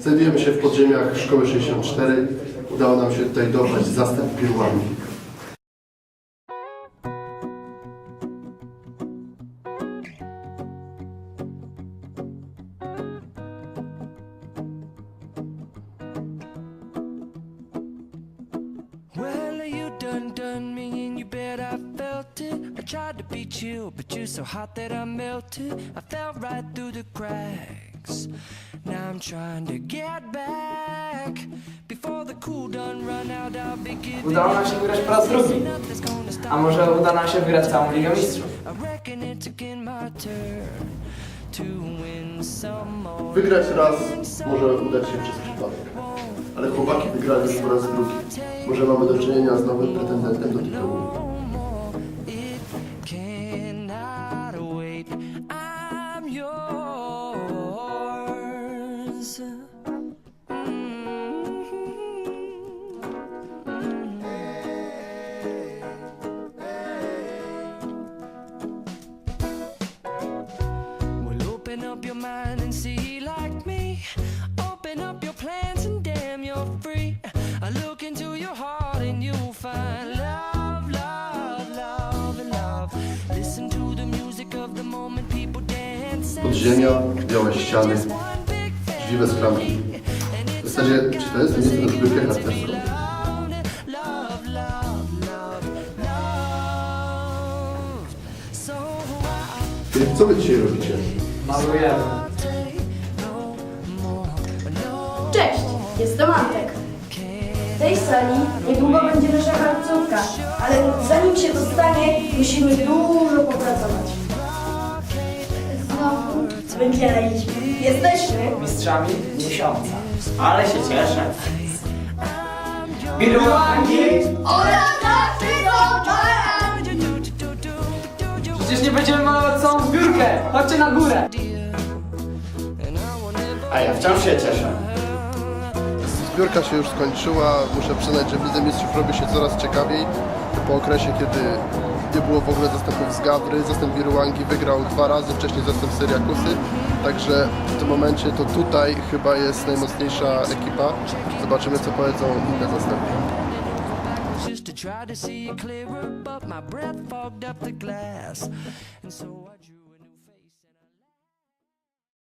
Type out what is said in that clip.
Znajdujemy się w podziemiach Szkoły 64. Udało nam się tutaj dobrać zastęp pirłami. Well, you done done me and you bet I felt it. I tried to beat you, but you're so hot that I melted. I fell right through the cracks. Now I'm trying to get back. Before the cool done run out, I'll be giving Udało nam się wygrać po raz drugi. nothing's gonna stop. A może uda nam się wygrać całą Ligę Mistrzów? I reckon it's again my turn to win some more. Wygrać raz może udać się przez przypadek. Ale chłopaki wygrali już po raz drugi. Może mamy do czynienia z nowym pretendentem do tytułu. Mm-hmm. Well, open up your mind and see like me. Open up your plans and damn, you're free. I look into your heart and you'll find love, love, love, love. Listen to the music of the moment, people dance. Podziemia, białe ściany, W zasadzie, czy to jest miejsce na love, love. So I Filip, co wy dzisiaj robicie? Malujemy. Cześć, jestem Antek. W tej sali niedługo będzie nasza końcówka, ale zanim się to stanie, musimy dużo popracować. Znowu węgieliliśmy. Jesteśmy. Mistrzami miesiąca. Ale się cieszę. Birłangi! Przecież nie będziemy malować całą zbiórkę! Chodźcie na górę! A ja wciąż się cieszę. Zbiórka się już skończyła. Muszę przyznać, że w Lidze Mistrzów robi się coraz ciekawiej. Po okresie, kiedy nie było w ogóle zastępów z Gawry, zastęp Wirułangi wygrał dwa razy, wcześniej zastęp Syriakusy. Także w tym momencie to tutaj chyba jest najmocniejsza ekipa. Zobaczymy, co powiedzą inne zastępy. just to try to see it clearer, but my breath fogged up the glass, and so I.